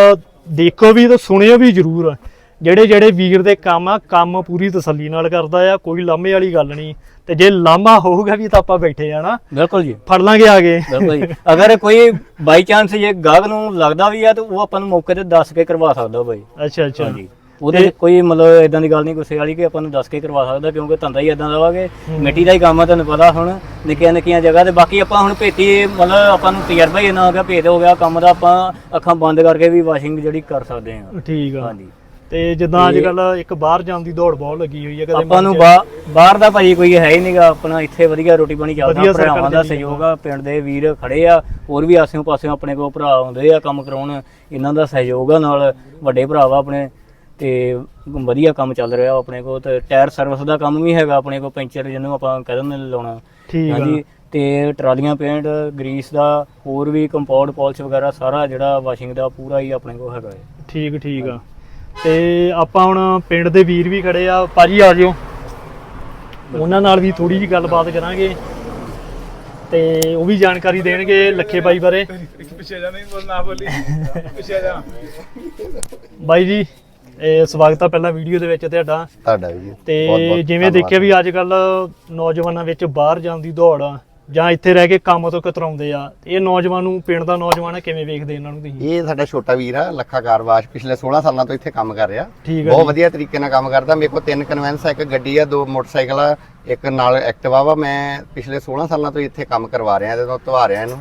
ਦੇਖੋ ਵੀ ਤੇ ਸੁਣਿਓ ਵੀ ਜ਼ਰੂਰ। ਜਿਹੜੇ ਜਿਹੜੇ ਵੀਰ ਦੇ ਕੰਮ ਆ ਕੰਮ ਪੂਰੀ ਤਸੱਲੀ ਨਾਲ ਕਰਦਾ ਆ ਕੋਈ ਲਾਮੇ ਵਾਲੀ ਗੱਲ ਨਹੀਂ। ਤੇ ਜੇ ਲਾਮਾ ਹੋਊਗਾ ਵੀ ਤਾਂ ਆਪਾਂ ਬੈਠੇ ਨਾ। ਬਿਲਕੁਲ ਜੀ। ਫੜ ਲਾਂਗੇ ਆ ਕੇ। ਬਿਲਕੁਲ ਜੀ। ਅਗਰ ਕੋਈ ਬਾਈ ਚਾਂਸ ਜੇ ਗਾਹਕ ਨੂੰ ਲੱਗਦਾ ਵੀ ਆ ਤਾਂ ਉਹ ਆਪਾਂ ਨੂੰ ਮੌਕੇ ਤੇ ਦੱਸ ਕੇ ਕਰਵਾ ਸਕਦਾ ਬਾਈ। ਅੱਛਾ ਅੱਛਾ। ਹਾਂਜੀ। ਉਹਦੇ 'ਚ ਕੋਈ ਮਤਲਬ ਇਦਾਂ ਦੀ ਗੱਲ ਨਹੀਂ ਗੁੱਸੇ ਵਾਲੀ ਕਿ ਆਪਾਂ ਨੂੰ ਦੱਸ ਕੇ ਕਰਵਾ ਸਕਦਾ ਕਿਉਂਕਿ ਧੰਦਾ ਹੀ ਇਦਾਂ ਦਾ ਵਾ ਕਿ ਮਿੱਟੀ ਦਾ ਹੀ ਕੰਮ ਆ ਤੁਹਾਨੂੰ ਪਤਾ ਹੁਣ ਨਿੱਕੀਆਂ ਨਿੱਕੀਆਂ ਜਗ੍ਹਾ ਤੇ ਬਾਕੀ ਆਪਾਂ ਹੁਣ ਭੇਤੀ ਮਤਲਬ ਆਪਾਂ ਨੂੰ ਤਜਰਬਾ ਹੀ ਇੰਨਾ ਹੋ ਗਿਆ ਭੇਤ ਹੋ ਗਿਆ ਕੰਮ ਦਾ ਆਪਾਂ ਅੱਖਾਂ ਬੰਦ ਕਰਕੇ ਵੀ ਵਾਸ਼ਿੰਗ ਜਿਹੜੀ ਕਰ ਸਕਦੇ ਹਾਂ। ਠੀਕ ਆ। ਹਾਂਜੀ। ਤੇ ਜਿੱਦਾਂ ਅੱਜ ਕੱਲ ਇੱਕ ਬਾਹਰ ਜਾਣ ਦੀ ਦੌੜ ਬਹੁਤ ਲੱਗੀ ਹੋਈ ਹੈ ਕਦੇ ਆਪਾਂ ਨੂੰ ਬਾਹਰ ਦਾ ਭਾਜੀ ਕੋਈ ਹੈ ਹੀ ਨਹੀਂਗਾ ਆਪਣਾ ਇੱਥੇ ਵਧੀਆ ਰੋਟੀ ਪਾਣੀ ਚੱਲਦਾ ਭਰਾਵਾਂ ਦਾ ਸਹਿਯੋਗ ਆ ਪਿੰਡ ਦੇ ਵੀਰ ਖੜੇ ਆ ਹੋਰ ਵੀ ਆਸਿਓਂ ਪਾਸਿਓਂ ਆਪਣੇ ਕੋਲ ਭਰਾ ਆਉਂਦੇ ਆ ਕੰਮ ਕਰਾਉਣ ਇਹਨਾਂ ਦਾ ਸਹਿਯੋਗ ਆ ਨਾਲ ਵੱਡੇ ਭਰਾ ਵਾ ਆਪਣੇ ਤੇ ਵਧੀਆ ਕੰਮ ਚੱਲ ਰਿਹਾ ਆਪਣੇ ਕੋਲ ਤੇ ਟਾਇਰ ਸਰਵਿਸ ਦਾ ਕੰਮ ਵੀ ਹੈਗਾ ਆਪਣੇ ਕੋਲ ਪੈਂਚਰ ਜਿਹਨੂੰ ਆਪਾਂ ਕਹਿ ਦਿੰਦੇ ਨੇ ਲਾਉਣਾ। ਠੀਕ ਆ। ਹਾਂਜੀ ਤੇ ਟਰਾਲੀਆਂ ਪੇਂਟ ਗਰੀਸ ਦਾ ਹੋਰ ਵੀ ਕੰਪਾਊਂਡ ਪਾਲਿਸ਼ ਵਗੈਰਾ ਸਾਰਾ ਜਿਹੜਾ ਵਾਸ਼ਿੰਗ ਦਾ ਪੂਰਾ ਹੀ ਆਪਣੇ ਕੋਲ ਹੈਗਾ ਹੈ ਠੀਕ ਠੀਕ ਆ। ਤੇ ਆਪਾਂ ਹੁਣ ਪਿੰਡ ਦੇ ਵੀਰ ਵੀ ਖੜੇ ਆ ਭਾਜੀ ਆ ਜਿਓ। ਉਹਨਾਂ ਨਾਲ ਵੀ ਥੋੜੀ ਜੀ ਗੱਲਬਾਤ ਕਰਾਂਗੇ। ਤੇ ਉਹ ਵੀ ਜਾਣਕਾਰੀ ਦੇਣਗੇ ਲੱਖੇ ਬਾਈ ਬਾਰੇ। ਪਿੱਛੇ ਜਾ ਨਹੀਂ ਬੋਲਣਾ ਬੋਲੀ। ਪਿੱਛੇ ਜਾ। ਬਾਈ ਜੀ ਇਹ ਸਵਾਗਤ ਆ ਪਹਿਲਾਂ ਵੀਡੀਓ ਦੇ ਵਿੱਚ ਤੁਹਾਡਾ। ਤੁਹਾਡਾ ਵੀ। ਤੇ ਜਿਵੇਂ। ਦੇਖਿਆ ਵੀ ਅੱਜ ਕੱਲ ਨੌਜਵਾਨਾਂ ਵਿੱਚ ਬਾਹਰ ਜਾਣ ਦੀ ਦੌੜ ਆ ਜਾਂ ਇੱਥੇ ਰਹਿ ਕੇ ਕੰਮ ਤੋਂ ਕਤਰਾਉਂਦੇ ਆ ਇਹ ਨੌਜਵਾਨ ਨੂੰ ਪਿੰਡ ਦਾ ਨੌਜਵਾਨ ਆ, ਕਿਵੇਂ ਵੇਖਦੇ ਇਹਨਾਂ ਨੂੰ ਤੁਸੀਂ? ਇਹ ਸਾਡਾ ਛੋਟਾ ਵੀਰ ਆ ਲੱਖਾ ਕਾਰਵਾਸ਼ ਪਿਛਲੇ 16 ਸਾਲਾਂ ਤੋਂ ਇੱਥੇ ਕੰਮ ਕਰ ਰਿਹਾ। ਠੀਕ ਆ ਬਹੁਤ। ਵਧੀਆ ਤਰੀਕੇ ਨਾਲ ਕੰਮ ਕਰਦਾ। ਮੇਰੇ ਕੋਲ ਤਿੰਨ ਕਨਵੈਂਸ ਆ ਇੱਕ ਗੱਡੀ ਆ ਦੋ ਮੋਟਰਸਾਈਕਲ ਆ ਇੱਕ ਨਾਲ ਐਕਟਿਵਾ ਵਾ। ਮੈਂ ਪਿਛਲੇ 16 ਸਾਲਾਂ ਤੋਂ ਇੱਥੇ ਕੰਮ ਕਰਵਾ ਰਿਹਾ ਤੇ ਧਵਾ ਰਿਹਾ ਇਹਨੂੰ।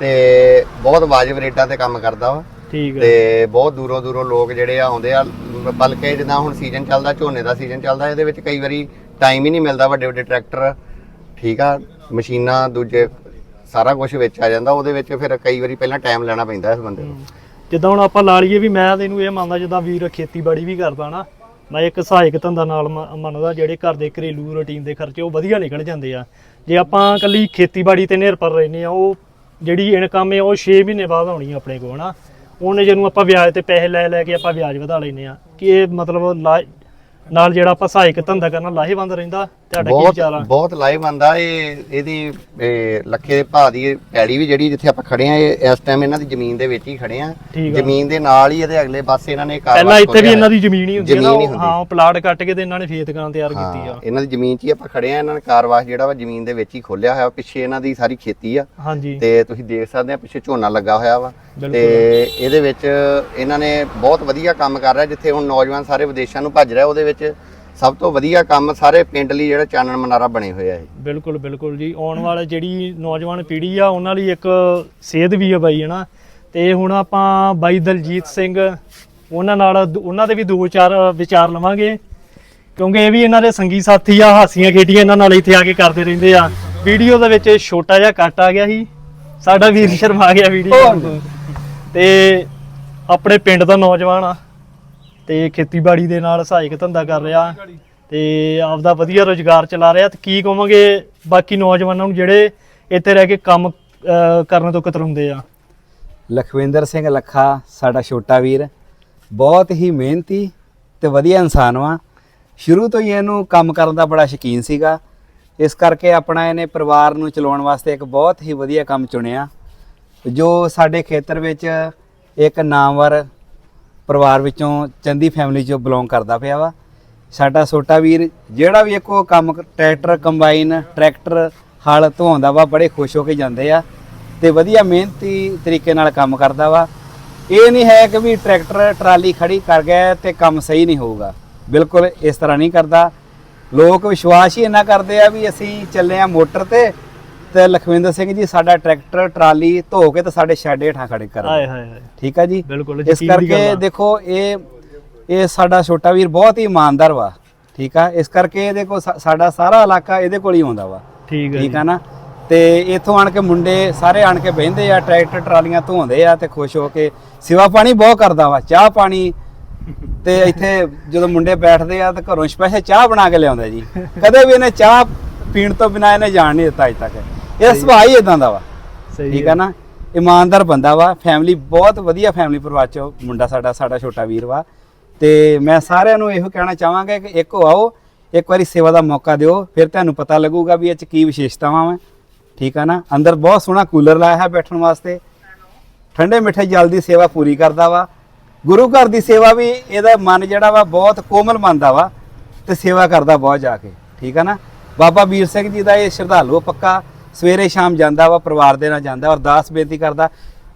ਤੇ ਬਹੁਤ ਵਾਜਬ ਰੇਟਾਂ ਤੇ ਕੰਮ ਕਰਦਾ ਵਾ। ਠੀਕ ਹੈ ਤੇ ਬਹੁਤ ਦੂਰੋਂ ਦੂਰੋਂ ਲੋਕ ਜਿਹੜੇ ਆ ਆਉਂਦੇ ਆ। ਬਲਕਿ ਜਿੱਦਾਂ ਹੁਣ ਸੀਜ਼ਨ ਚੱਲਦਾ ਝੋਨੇ ਦਾ ਸੀਜ਼ਨ ਚੱਲਦਾ ਇਹਦੇ ਵਿੱਚ ਕਈ ਵਾਰੀ ਟਾਈਮ ਹੀ ਨਹੀਂ ਮਿਲਦਾ ਵੱਡੇ ਵੱਡੇ ਟਰੈਕਟਰ ਠੀਕ ਆ ਮਸ਼ੀਨਾਂ ਦੂਜੇ ਸਾਰਾ ਕੁਝ ਵਿੱਚ ਆ ਜਾਂਦਾ ਉਹਦੇ ਵਿੱਚ ਫਿਰ ਕਈ ਵਾਰੀ ਪਹਿਲਾਂ ਟਾਈਮ ਲੈਣਾ ਪੈਂਦਾ ਇਸ ਬੰਦੇ ਨੂੰ। ਜਿੱਦਾਂ ਹੁਣ ਆਪਾਂ ਲਾ ਲਈਏ ਵੀ ਮੈਂ ਤਾਂ ਇਹਨੂੰ ਇਹ ਮੰਨਦਾ ਜਿੱਦਾਂ ਵੀਰ ਖੇਤੀਬਾੜੀ ਵੀ ਕਰਦਾ ਨਾ ਮੈਂ ਇੱਕ ਸਹਾਇਕ ਧੰਦਾ ਨਾਲ ਮੰਨਦਾ ਜਿਹੜੇ ਘਰ ਦੇ ਘਰੇਲੂ ਰੁਟੀਨ ਦੇ ਖਰਚੇ ਉਹ ਵਧੀਆ ਨਿਕਲ ਜਾਂਦੇ ਆ। ਜੇ ਆਪਾਂ ਕੱਲੀ ਖੇਤੀਬਾੜੀ ਤੇ ਨਿਰਭਰ ਰਹਿੰਦੇ ਆ ਉਹ ਜਿਹੜੀ ਇਨਕਮ ਹੈ ਉਹ 6 ਮਹੀਨੇ ਬਾਅਦ ਆਉਣੀ ਆਪਣੇ ਕੋਲ ਹਨਾ ਉਹਨੇ ਜਿਹਨੂੰ ਆਪਾਂ ਵਿਆਜ ਤੇ ਪੈਸੇ ਲੈ ਲੈ ਕੇ ਆਪਾਂ ਵਿਆਜ ਵਧਾ ਲੈਨੇ ਆ ਕਿ ਇਹ ਮਤਲਬ ਲਾ- ਨਾਲ ਜਿਹੜਾ ਆਪਾਂ ਸਹਾਇਕ ਧੰਦਾ ਕਰਨਾ, ਲਾਹੇਵੰਦ ਰਹਿੰਦਾ ਤੁਹਾਡਾ ਕੀ ਬਹੁਤ ਵਿਚਾਰ ਆ? ਬਹੁਤ ਲਾਹੇਵੰਦ ਆ ਇਹ ਇਹਦੀ ਇਹ ਲੱਖੇ ਦੇ ਭਾਅ ਦੀ ਇਹ ਪੈੜੀ ਵੀ ਜਿਹੜੀ ਜਿੱਥੇ ਆਪਾਂ ਖੜੇ ਆ ਇਹ ਇਸ ਟਾਈਮ ਇਹਨਾਂ ਦੀ ਜ਼ਮੀਨ ਦੇ ਵਿੱਚ ਹੀ ਖੜੇ ਆ। ਠੀਕ ਆ। ਜ਼ਮੀਨ ਦੇ ਨਾਲ ਹੀ ਇਹਦੇ ਅਗਲੇ ਪਾਸੇ ਇਹਨਾਂ ਨੇ ਕਾਰੋਬਾਰ ਪਹਿਲਾਂ ਇੱਥੇ ਵੀ ਇਹਨਾਂ ਦੀ ਜ਼ਮੀਨ ਹੀ ਹੁੰਦੀ ਹੈ ਨਾ ਜ਼ਮੀਨ ਹੀ ਉਹ- ਹੁੰਦੀ। ਹਾਂ ਉਹ ਪਲਾਟ ਕੱਟ ਕੇ ਤੇ ਇਹਨਾਂ ਨੇ ਫੇਰ ਦੁਕਾਨ ਤਿਆਰ ਕੀਤੀ ਆ। ਇਹਨਾਂ ਦੀ ਜ਼ਮੀਨ 'ਚ ਹੀ ਆਪਾਂ ਖੜੇ ਆ ਇਹਨਾਂ ਨੇ ਕਾਰਵਾਸ ਜਿਹੜਾ ਵਾ ਜ਼ਮੀਨ ਦੇ ਵਿੱਚ ਹੀ ਖੋਲਿਆ ਹੋਇਆ ਪਿੱਛੇ ਇਹਨਾਂ ਦੀ ਸਾਰੀ ਖੇਤੀ ਆ। ਹਾਂਜੀ। ਤੇ ਤੁਸੀਂ ਦੇਖ ਸਕਦੇ ਆ ਪਿੱਛੇ ਝੋਨਾ ਲੱਗਾ ਹੋਇਆ ਵਾ। ਬਿਲਕੁਲ। ਤੇ ਇਹਦੇ ਵਿੱਚ ਇਹਨਾਂ ਨੇ ਬਹੁਤ ਵਧੀਆ ਕੰਮ ਕਰ ਰਿਹਾ ਜਿੱਥੇ ਹੁਣ ਨੌਜਵਾਨ ਸਾਰੇ ਵਿਦੇਸ਼ਾਂ ਨੂੰ ਭੱਜ ਰਿਹਾ ਉਹਦੇ ਵਿੱਚ ਸਭ ਤੋਂ ਵਧੀਆ ਕੰਮ ਸਾਰੇ ਪਿੰਡ ਲਈ ਜਿਹੜਾ ਚਾਨਣ ਮਨਾਰਾ ਬਣੇ ਹੋਏ ਆ ਇਹ। ਬਿਲਕੁਲ ਬਿਲਕੁਲ ਜੀ। ਆਉਣ ਵਾਲੇ ਜਿਹੜੀ ਨੌਜਵਾਨ ਪੀੜ੍ਹੀ ਆ ਉਹਨਾਂ ਲਈ ਇੱਕ ਸੇਧ ਵੀ ਆ ਬਾਈ ਹਨਾ ਤੇ ਹੁਣ ਆਪਾਂ ਬਾਈ ਦਲਜੀਤ ਸਿੰਘ ਉਹਨਾਂ ਨਾਲ ਦ- ਉਹਨਾਂ ਦੇ ਵੀ ਦੋ ਚਾਰ ਵਿਚਾਰ ਲਵਾਂਗੇ। ਕਿਉਂਕਿ ਇਹ ਵੀ ਇਹਨਾਂ ਦੇ ਸੰਗੀ ਸਾਥੀ ਆ ਹਾਸੀਆਂ ਖੇਡੀਆਂ ਇਹਨਾਂ ਨਾਲ ਇੱਥੇ ਆ ਕੇ ਕਰਦੇ ਰਹਿੰਦੇ ਆ। ਵੀਡੀਓ ਦੇ ਵਿੱਚ ਛੋਟਾ ਜਿਹਾ ਕੱਟ ਆ ਗਿਆ ਸੀ। ਸਾਡਾ ਵੀਰ ਸ਼ਰਮਾ ਗਿਆ ਵੀਡੀਓ ਤੇ ਆਪਣੇ ਪਿੰਡ ਦਾ ਨੌਜਵਾਨ ਆ। ਤੇ ਖੇਤੀਬਾੜੀ ਦੇ ਨਾਲ ਸਹਾਇਕ ਧੰਦਾ ਕਰ ਰਿਹਾ ਤੇ ਆਪਦਾ ਵਧੀਆ ਰੋਜ਼ਗਾਰ ਚਲਾ ਰਿਹਾ ਤੇ ਕੀ ਕਹੋਗੇ ਬਾਕੀ ਨੌਜਵਾਨਾਂ ਨੂੰ ਜਿਹੜੇ ਇੱਥੇ ਰਹਿ ਕੇ ਕੰਮ ਕਰਨ ਤੋਂ ਕਤਰਾਉਂਦੇ ਆ। ਲਖਵਿੰਦਰ ਸਿੰਘ ਲੱਖਾ, ਸਾਡਾ ਛੋਟਾ ਵੀਰ, ਬਹੁਤ ਹੀ ਮਿਹਨਤੀ ਤੇ ਵਧੀਆ ਇਨਸਾਨ ਵਾ। ਸ਼ੁਰੂ ਤੋਂ ਹੀ ਇਹਨੂੰ ਕੰਮ ਕਰਨ ਦਾ ਬੜਾ ਸ਼ੌਕੀਨ ਸੀਗਾ। ਇਸ ਕਰਕੇ ਆਪਣਾ ਇਹਨੇ ਪਰਿਵਾਰ ਨੂੰ ਚਲਾਉਣ ਵਾਸਤੇ ਇੱਕ ਬਹੁਤ ਹੀ ਵਧੀਆ ਕੰਮ ਚੁਣਿਆ। ਜੋ ਸਾਡੇ ਖੇਤਰ ਵਿੱਚ ਇੱਕ ਨਾਮਵਰ ਪਰਿਵਾਰ ਵਿੱਚੋਂ ਚੰਦੀ ਫੈਮਿਲੀ ਚੋਂ ਬਿਲੋਂਗ ਕਰਦਾ ਪਿਆ ਵਾ। ਸਾਡਾ ਛੋਟਾ ਵੀਰ ਜਿਹੜਾ ਵੀ ਇੱਕੋ ਕੰਮ ਟਰੈਕਟਰ, ਕੰਬਾਈਨ, ਟਰੈਕਟਰ, ਹਲ ਧੋਂਦਾ ਵਾ, ਬੜੇ ਖੁਸ਼ ਹੋ ਕੇ ਜਾਂਦੇ ਆ ਤੇ ਵਧੀਆ ਮਿਹਨਤੀ ਤਰੀਕੇ ਨਾਲ ਕੰਮ ਕਰਦਾ ਵਾ। ਇਹ ਨਹੀਂ ਹੈ ਕਿ ਵੀ ਟਰੈਕਟਰ, ਟਰਾਲੀ ਖੜੀ ਕਰ ਗਿਆ ਤੇ ਕੰਮ ਸਹੀ ਨਹੀਂ ਹੋਊਗਾ। ਬਿਲਕੁਲ ਇਸ ਤਰ੍ਹਾਂ ਨਹੀਂ ਕਰਦਾ। ਲੋਕ ਵਿਸ਼ਵਾਸ ਹੀ ਇੰਨਾ ਕਰਦੇ ਆ ਵੀ ਅਸੀਂ ਚੱਲੇ ਆ ਮੋਟਰ ਤੇ ਤੇ ਲਖਵਿੰਦਰ ਸਿੰਘ ਜੀ ਸਾਡਾ ਟਰੈਕਟਰ ਟਰਾਲੀ ਧੋ ਕੇ ਤੇ ਸਾਡੇ ਸ਼ੈੱਡ ਹੇਠਾਂ ਖੜੇ ਹਾਏ ਕਰਦੇ ਹਾਏ ਹਾਏ। ਠੀਕ ਆ ਜੀ? ਬਿਲਕੁਲ ਇਸ ਯਕੀਨ ਦੀ ਗੱਲ ਕਰਕੇ ਆ। ਦੇਖੋ ਇਹ ਇਹ ਸਾਡਾ ਛੋਟਾ ਵੀਰ ਬਹੁਤ ਹੀ ਇਮਾਨਦਾਰ ਵਾ। ਠੀਕ ਆ? ਇਸ ਕਰਕੇ ਇਹਦੇ ਕੋਲ ਸਾ- ਸਾਡਾ ਸਾਰਾ ਇਲਾਕਾ ਇਹਦੇ ਕੋਲ ਹੀ ਆਉਂਦਾ ਵਾ। ਠੀਕ ਹੈ ਠੀਕ। ਆ ਨਾ? ਤੇ ਇੱਥੋਂ ਆਣ ਕੇ ਮੁੰਡੇ ਸਾਰੇ ਆਣ ਕੇ ਬਹਿੰਦੇ ਆ ਟਰੈਕਟਰ ਟਰਾਲੀਆਂ ਧੋਂਦੇ ਆ ਤੇ ਖੁਸ਼ ਹੋ ਕੇ ਸੇਵਾ ਪਾਣੀ ਬਹੁਤ ਕਰਦਾ ਵਾ ਚਾਹ ਪਾਣੀ। ਤੇ ਇੱਥੇ ਜਦੋਂ ਮੁੰਡੇ ਬੈਠਦੇ ਆ ਤਾਂ ਘਰੋਂ ਸਪੈਸ਼ਲ ਚਾਹ ਬਣਾ ਕੇ ਲਿਆਉਂਦਾ ਜੀ। ਕਦੇ ਵੀ ਇਹਨੇ ਚਾਹ ਪੀਣ ਤੋਂ ਬਿਨਾ ਇਹਨੇ ਜਾਣ ਨਹੀਂ ਦਿੱਤਾ ਅਜ ਤੱਕ। ਇਹ ਸੁਭਾਅ ਹੀ ਇਦਾਂ ਦਾ ਵਾ। ਸਹੀ ਠੀਕ ਆ ਨਾ? ਇਮਾਨਦਾਰ ਬੰਦਾ ਵਾ ਫੈਮਿਲੀ ਬਹੁਤ ਵਧੀਆ ਫੈਮਿਲੀ ਪਰਿਵਾਰ ਚੋਂ ਮੁੰਡਾ ਸਾਡਾ ਸਾਡਾ ਛੋਟਾ ਵੀਰ ਵਾ। ਤੇ ਮੈਂ ਸਾਰਿਆਂ ਨੂੰ ਇਹੋ ਕਹਿਣਾ ਚਾਹਾਂਗਾ ਕਿ ਇੱਕ ਆਓ ਇੱਕ ਵਾਰੀ ਸੇਵਾ ਦਾ ਮੌਕਾ ਦਿਓ ਫਿਰ ਤੁਹਾਨੂੰ ਪਤਾ ਲੱਗੂਗਾ ਵੀ ਇਹ ਚ ਕੀ ਵਿਸ਼ੇਸ਼ਤਾਵਾਂ ਵਾ। ਠੀਕ ਆ ਨਾ? ਅੰਦਰ ਬਹੁਤ ਸੋਹਣਾ ਕੂਲਰ ਲਾਇਆ ਹੈ ਬੈਠਣ ਵਾਸਤੇ। ਠੰਡੇ ਮਿੱਠੇ ਜਲ ਦੀ ਸੇਵਾ ਪੂਰੀ ਕਰਦਾ ਵਾ। ਗੁਰੂ ਘਰ ਦੀ ਸੇਵਾ ਵੀ ਇਹਦਾ ਮਨ ਜਿਹੜਾ ਵਾ ਬਹੁਤ ਕੋਮਲ ਮੰਨਦਾ ਵਾ ਤੇ ਸੇਵਾ ਕਰਦਾ ਬਹੁਤ ਜਾ ਕੇ। ਠੀਕ ਆ ਨਾ? ਬਾਬਾ ਵੀਰ ਸਿੰਘ ਜੀ ਦਾ ਇਹ ਸ਼ਰਧਾਲੂ ਪੱਕਾ। ਸਵੇਰੇ ਸ਼ਾਮ ਜਾਂਦਾ ਵਾ ਪਰਿਵਾਰ ਦੇ ਨਾਲ ਜਾਂਦਾ ਅਰਦਾਸ ਬੇਨਤੀ ਕਰਦਾ।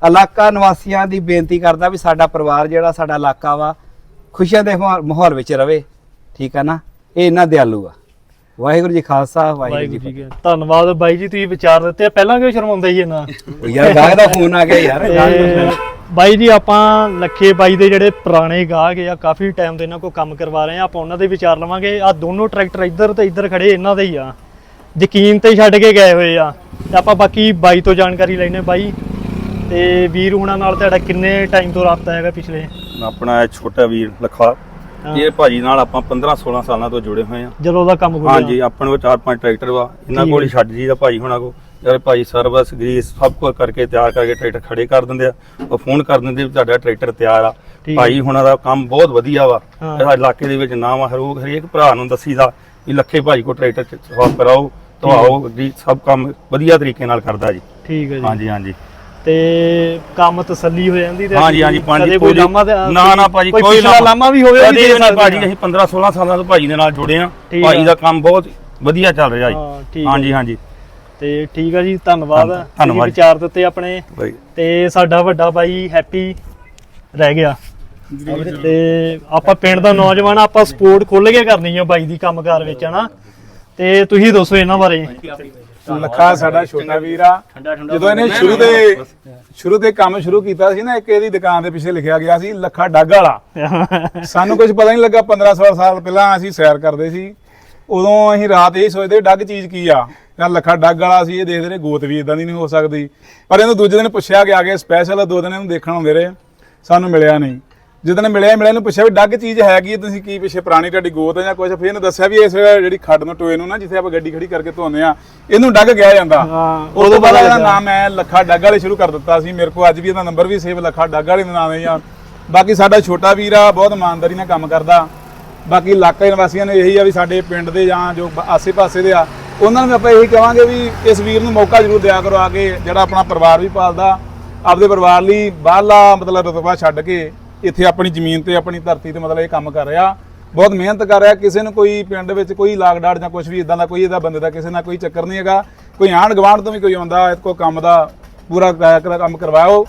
ਇਲਾਕਾ ਨਿਵਾਸੀਆਂ ਦੀ ਬੇਨਤੀ ਕਰਦਾ ਵੀ ਸਾਡਾ ਪਰਿਵਾਰ ਜਿਹੜਾ ਸਾਡਾ ਇਲਾਕਾ ਵਾ ਖੁਸ਼ੀਆਂ ਦੇ ਮਾਹੌਲ- ਵਿੱਚ ਰਵੇ। ਠੀਕ ਆ ਨਾ? ਇਹ ਇੰਨਾ ਦਿਆਲੂ ਆ। ਵਾਹਿਗੁਰੂ ਜੀ ਖਾਲਸਾ ਵਾਹਿਗੁਰੂ ਜੀ ਕੀ। ਧੰਨਵਾਦ ਬਾਈ ਜੀ ਤੁਸੀਂ ਵਿਚਾਰ ਦਿੱਤੇ। ਪਹਿਲਾਂ ਕਿਉਂ ਸ਼ਰਮਾਉਂਦੇ ਸੀ ਇਹਨਾਂ। ਯਾਰ ਗਾਹ ਦਾ ਫੋਨ ਆ ਗਿਆ ਯਾਰ। ਬਾਈ ਜੀ ਆਪਾਂ ਲੱਖੇ ਬਾਈ ਦੇ ਜਿਹੜੇ ਪੁਰਾਣੇ ਗਾਹਕ ਆ ਕਾਫੀ ਟਾਈਮ ਤੋਂ ਇਹਨਾਂ ਕੋਲ ਕੰਮ ਕਰਵਾ ਰਹੇ ਆ। ਆਪਾਂ ਉਹਨਾਂ ਦੇ ਵਿਚਾਰ ਲਵਾਂਗੇ। ਆ ਦੋਨੋਂ ਟਰੈਕਟਰ ਇੱਧਰ ਤੇ ਇੱਧਰ ਖੜੇ ਇਹਨਾਂ ਦੇ ਹੀ ਆ। ਯਕੀਨ ਤੇ ਛੱਡ ਕੇ ਗਏ ਹੋਏ ਆ। ਤੇ ਆਪਾਂ ਬਾਕੀ ਬਾਈ ਤੋਂ ਜਾਣਕਾਰੀ ਲੈਣੇ ਬਾਈ। ਤੇ ਵੀਰ ਹੁਣਾਂ ਨਾਲ ਤੁਹਾਡਾ ਕਿੰਨੇ ਟਾਈਮ ਤੋਂ ਰਾਬਤਾ ਹੈਗਾ ਪਿਛਲੇ? ਆਪਣਾ ਇਹ ਛੋਟਾ ਵੀਰ ਲਖਾ। ਇਹ ਭਾਜੀ ਨਾਲ ਆਪਾਂ 15 16 ਸਾਲਾਂ ਤੋਂ ਜੁੜੇ ਹੋਏ ਆ। ਜਦੋਂ ਦਾ ਕੰਮ ਖੋਲ੍ਹਿਆ ਹਾਂਜੀ ਆਪਣੇ ਕੋਲ ਚਾਰ ਪੰਜ ਟਰੈਕਟਰ ਵਾ। ਇਹਨਾਂ ਕੋਲ ਹੀ। ਛੱਡ ਜੀ। ਦਾ ਭਾਈ ਹੁਣਾਂ ਕੋ ਯਾਰ ਭਾਈ ਸਰਵਿਸ ਗਰੀਸ ਸਭ ਕੁਝ ਕਰਕੇ ਤਿਆਰ ਕਰਕੇ ਟਰੈਕਟਰ ਖੜੇ ਕਰ ਦਿੰਦੇ ਆ। ਉਹ ਫੋਨ ਕਰ ਦਿੰਦੇ ਵੀ ਤੁਹਾਡਾ ਟਰੈਕਟਰ ਤਿਆਰ ਆ। ਭਾਈ ਹੁਣਾਂ ਦਾ ਕੰਮ ਬਹੁਤ ਵਧੀਆ ਵਾ। ਇਹ ਇਲਾਕੇ ਦੇ ਵਿੱਚ ਨਾਮ ਆ ਹਰੂਕ ਹਰੇਕ ਭਰਾ ਨੂੰ ਦੱਸੀਦਾ ਵੀ ਲੱਖੇ ਭਾਈ ਕੋ ਟਰੈਕਟਰ ਸਵਾਪ ਕਰਾਓ। ਧਵਾਓ ਜੀ ਸਭ ਕੰਮ ਵਧੀਆ ਤਰੀਕੇ ਨਾਲ ਕਰਦਾ ਜੀ। ਠੀਕ ਹੈ ਜੀ। ਹਾਂਜੀ ਹਾਂਜੀ। ਤੇ ਕੰਮ ਤਸੱਲੀ ਹੋ ਜਾਂਦੀ ਤੇ ਹਾਂਜੀ ਹਾਂਜੀ ਪੰਜ ਕੋਈ ਲਾਮਾ ਤੇ ਨਾ ਨਾ ਭਾਜੀ ਕੋਈ ਲਾਮਾ ਵੀ ਹੋਵੇ ਵੀ ਭਾਜੀ ਅਸੀਂ 15 16 ਸਾਲਾਂ ਤੋਂ ਭਾਜੀ ਦੇ ਨਾਲ ਜੁੜੇ ਆ। ਭਾਜੀ। ਦਾ ਕੰਮ ਬਹੁਤ ਵਧੀਆ ਚੱਲ ਰਿਹਾ ਹਾਂ, ਜੀ ਹਾਂਜੀ ਹਾਂਜੀ। ਤੇ ਠੀਕ ਆ ਜੀ ਧੰਨਵਾਦ। ਧੰਨਵਾਦ। ਵਿਚਾਰ ਦਿੱਤੇ ਆਪਣੇ। ਤੇ ਸਾਡਾ ਵੱਡਾ ਬਾਈ ਹੈਪੀ ਰਹਿ ਗਿਆ। ਤੇ ਆਪਾਂ ਪਿੰਡ ਦਾ ਨੌਜਵਾਨ ਆਪਾਂ ਸਪੋਰਟ ਖੁੱਲ ਕੇ ਕਰਨੀ ਆ ਬਾਈ ਦੀ ਕੰਮਕਾਰ ਵਿੱਚ ਹਨਾ? ਤੇ ਤੁਸੀਂ ਦੱਸੋ ਇਹਨਾਂ ਬਾਰੇ। ਲੱਖਾ ਸਾਡਾ ਛੋਟਾ ਵੀਰ ਆ। ਜਦੋਂ ਇਹਨੇ ਸ਼ੁਰੂ ਦੇ ਸ਼ੁਰੂ ਤੇ ਕੰਮ ਸ਼ੁਰੂ ਕੀਤਾ ਸੀ ਨਾ, ਇੱਕ ਇਹਦੀ ਦੁਕਾਨ ਦੇ ਪਿੱਛੇ ਲਿਖਿਆ ਗਿਆ ਸੀ, ਲੱਖਾ ਡੱਗ ਵਾਲਾ। ਸਾਨੂੰ ਕੁਝ ਪਤਾ ਨਹੀਂ ਲੱਗਾ 15 16 ਸਾਲ ਪਹਿਲਾਂ ਅਸੀਂ ਸੈਰ ਕਰਦੇ ਸੀ। ਉਦੋਂ ਅਸੀਂ ਰਾਤ ਇਹ ਸੋਚਦੇ, ਡੱਗ ਚੀਜ਼ ਕੀ ਆ? ਜਾਂ ਲੱਖਾ ਡੱਗ ਵਾਲਾ ਸੀ, ਇਹ ਦੇਖਦੇ ਨੇ ਗੋਤ ਵੀ ਇਦਾਂ ਦੀ ਨਹੀਂ ਹੋ ਸਕਦੀ। ਪਰ ਇਹਨੂੰ ਦੂਜੇ ਦਿਨ ਪੁੱਛਿਆ ਗਿਆ ਕਿ ਸਪੈਸ਼ਲ ਦੋ ਦਿਨ ਇਹਨੂੰ ਦੇਖਣ ਆਉਂਦੇ ਰਹੇ। ਸਾਨੂੰ ਮਿਲਿਆ ਨਹੀਂ। ਜਦੋਂ ਮਿਲਿਆ ਮਿਲਿਆ ਨੂੰ ਪੁੱਛਿਆ ਵੀ ਡੱਗ ਚੀਜ਼ ਹੈਗੀ ਤੁਸੀਂ ਕੀ ਪਿੱਛੇ ਪੁਰਾਣੀ ਤੁਹਾਡੀ ਗੋਤ ਹੈ ਜਾਂ ਕੁਝ ਫਿਰ ਇਹਨੇ ਦੱਸਿਆ ਵੀ ਇਸ ਜਿਹੜੀ ਖੱਡ ਨੂੰ ਟੋਏ ਨੂੰ ਨਾ ਜਿੱਥੇ ਆਪਾਂ ਗੱਡੀ ਖੜੀ ਕਰਕੇ ਧੋਨੇ ਆ ਇਹਨੂੰ ਡੱਗ ਕਿਹਾ ਜਾਂਦਾ। ਹਾਂ, ਉਦੋਂ ਉਦੋਂ ਬਾਅਦ ਇਹਦਾ ਨਾਮ ਮੈਂ ਲੱਖਾ ਡੱਗ ਵਾਲੇ ਸ਼ੁਰੂ ਕਰ ਦਿੱਤਾ ਸੀ ਮੇਰੇ ਕੋਲ ਅੱਜ ਵੀ ਇਹਦਾ ਨੰਬਰ ਵੀ ਸੇਵ ਲੱਖਾ ਡੱਗ ਵਾਲੇ ਦਾ ਨਾਮ ਹੈ ਆ। ਬਾਕੀ ਸਾਡਾ ਛੋਟਾ ਵੀਰ ਆ ਬਹੁਤ ਇਮਾਨਦਾਰੀ ਨਾਲ ਕੰਮ ਕਰਦਾ। ਬਾਕੀ ਇਲਾਕਾ ਨਿਵਾਸੀਆਂ ਨੇ ਇਹੀ ਆ ਵੀ ਸਾਡੇ ਪਿੰਡ ਦੇ ਜਾਂ ਜੋ ਆਸੇ-ਪਾਸੇ ਦੇ ਆ ਉਹਨਾਂ ਨੂੰ ਵੀ ਆਪਾਂ ਇਹੀ ਕਹਾਂਗੇ ਵੀ ਇਸ ਵੀਰ ਨੂੰ ਮੌਕਾ ਜ਼ਰੂਰ ਦਿਆ ਕਰੋ ਆ ਕੇ ਜਿਹੜਾ ਆਪਣਾ ਪਰਿਵਾਰ ਵੀ ਪਾਲਦਾ ਆਪਦੇ ਪਰਿਵਾਰ ਲਈ ਬਾਹਰਲਾ ਮਤਲਬ ਰਤਬਾ ਛੱਡ ਕੇ ਇੱਥੇ ਆਪਣੀ ਜ਼ਮੀਨ ਤੇ, ਆਪਣੀ ਧਰਤੀ ਤੇ ਮਤਲਬ ਇਹ ਕੰਮ ਕਰ ਰਿਹਾ। ਬਹੁਤ ਮਿਹਨਤ ਕਰ ਰਿਹਾ, ਕਿਸੇ ਨੂੰ ਕੋਈ ਪਿੰਡ ਵਿੱਚ ਕੋਈ ਲਾਗ ਡਾਟ ਜਾਂ ਕੁਝ ਵੀ ਇਦਾਂ ਦਾ ਕੋਈ ਇਹਦਾ ਬੰਦੇ ਦਾ ਕਿਸੇ ਨਾਲ ਕੋਈ ਚੱਕਰ ਨਹੀਂ ਹੈਗਾ। ਕੋਈ ਆਂਢ ਗੁਆਂਢ ਤੋਂ ਵੀ ਕੋਈ ਆਉਂਦਾ ਇਹ ਕੋ ਕੰਮ ਦਾ ਪੂਰਾ ਕੰਮ ਕਰਵਾਓ।